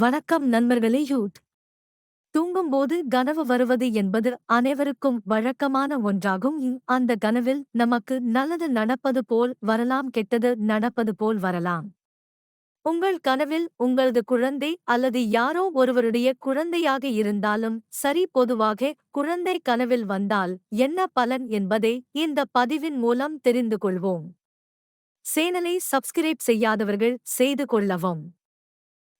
வணக்கம் நண்பர்களே யூட் தூங்கும்போது கனவு வருவது என்பது அனைவருக்கும் வழக்கமான ஒன்றாகும். அந்த கனவில் நமக்கு நல்லது நடப்பது போல் வரலாம் கெட்டது நடப்பது போல் வரலாம். உங்கள் கனவில் உங்களது குழந்தை அல்லது யாரோ ஒருவருடைய குழந்தையாக இருந்தாலும் சரி பொதுவாக குழந்தை கனவில் வந்தால் என்ன பலன் என்பதை இந்த பதிவின் மூலம் தெரிந்து கொள்வோம். சேனலை சப்ஸ்கிரைப் செய்யாதவர்கள் செய்து கொள்ளவும்.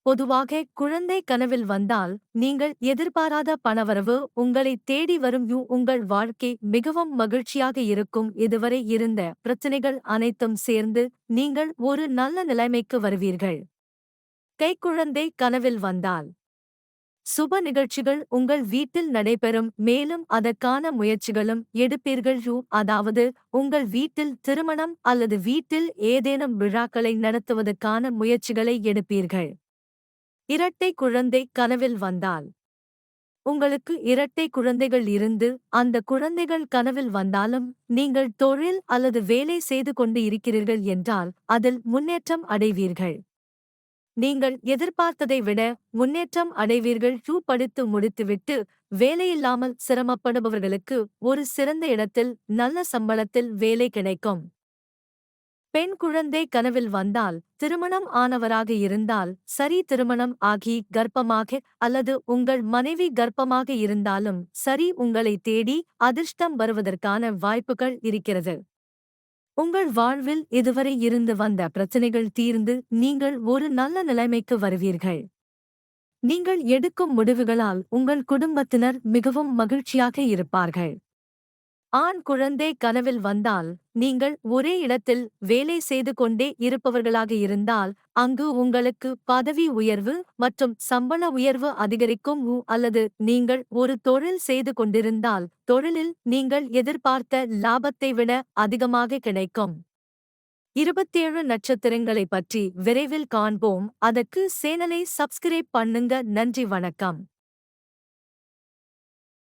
பொதுவாக குழந்தை கனவில் வந்தால் நீங்கள் எதிர்பாராத பணவரவு உங்களை தேடி வரும் யூ உங்கள் வாழ்க்கை மிகவும் மகிழ்ச்சியாக இருக்கும். இதுவரை இருந்த பிரச்சனைகள் அனைத்தும் சேர்ந்து நீங்கள் ஒரு நல்ல நிலைமைக்கு வருவீர்கள். கைக்குழந்தை கனவில் வந்தால் சுப நிகழ்ச்சிகள் உங்கள் வீட்டில் நடைபெறும். மேலும் அதற்கான முயற்சிகளும் எடுப்பீர்கள் யூ. அதாவது உங்கள் வீட்டில் திருமணம் அல்லது வீட்டில் ஏதேனும் விழாக்களை நடத்துவதற்கான முயற்சிகளை எடுப்பீர்கள். இரட்டை குழந்தை கனவில் வந்தால் உங்களுக்கு இரட்டை குழந்தைகள் இருந்து அந்த குழந்தைகள் கனவில் வந்தாலும் நீங்கள் தொழில் அல்லது வேலை செய்து கொண்டு இருக்கிறீர்கள் என்றால் அதில் முன்னேற்றம் அடைவீர்கள். நீங்கள் எதிர்பார்த்ததை விட முன்னேற்றம் அடைவீர்கள். டூ படித்து முடித்துவிட்டு வேலையில்லாமல் சிரமப்படுபவர்களுக்கு ஒரு சிறந்த இடத்தில் நல்ல சம்பளத்தில் வேலை கிடைக்கும். பெண் குழந்தை கனவில் வந்தால் திருமணம் ஆனவராக இருந்தால் சரி திருமணம் ஆகி கர்ப்பமாக அல்லது உங்கள் மனைவி கர்ப்பமாக இருந்தாலும் சரி உங்களை தேடி அதிர்ஷ்டம் வருவதற்கான வாய்ப்புகள் இருக்கிறது. உங்கள் வாழ்வில் இதுவரை இருந்து வந்த பிரச்சனைகள் தீர்ந்து நீங்கள் ஒரு நல்ல நிலைமைக்கு வருவீர்கள். நீங்கள் எடுக்கும் முடிவுகளால் உங்கள் குடும்பத்தினர் மிகவும் மகிழ்ச்சியாக இருப்பார்கள். ஆண் குழந்தை கனவில் வந்தால் நீங்கள் ஒரே இடத்தில் வேலை செய்து கொண்டே இருப்பவர்களாக இருந்தால் அங்கு உங்களுக்கு பதவி உயர்வு மற்றும் சம்பள உயர்வு அதிகரிக்கும் அல்லது நீங்கள் ஒரு தொழில் செய்து கொண்டிருந்தால் தொழிலில் நீங்கள் எதிர்பார்த்த லாபத்தை விட அதிகமாக கிடைக்கும். இருபத்தேழு நட்சத்திரங்களை பற்றி விரைவில் காண்போம். அதற்கு சேனலை சப்ஸ்கிரைப் பண்ணுங்க. நன்றி வணக்கம்.